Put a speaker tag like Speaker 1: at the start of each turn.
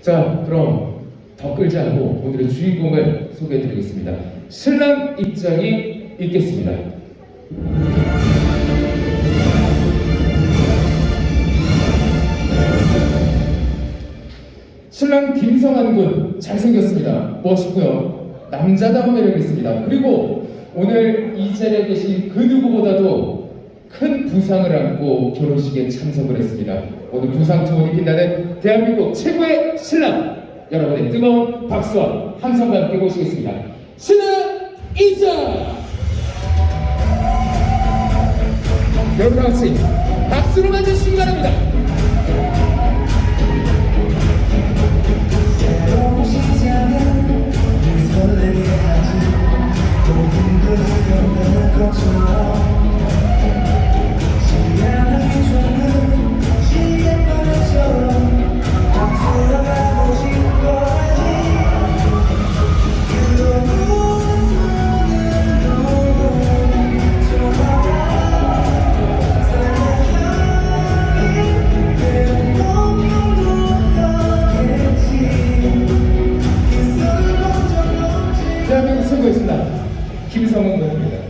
Speaker 1: 자, 그럼 더 끌지 않고 오늘의 주인공을 소개해 드리겠습니다. 신랑 입장이 있겠습니다. 신랑 김성한 군 잘생겼습니다. 멋있고요. 남자다운 매력 있습니다. 그리고 오늘 이 자리에 계신 그 누구보다도 큰 부상을 안고 결혼식에 참석을 했습니다. 오늘 부상 투혼이 빛나는 대한민국 최고의 신랑 여러분의 뜨거운 박수와 함성과 함께 모시겠습니다. 신랑 이자 여러분 다 같이 박수로 맞으시기 바랍니다.
Speaker 2: 새로운 시작은 설레게 하지 모든 걸 겪는 것처럼
Speaker 1: 김성은 군입니다.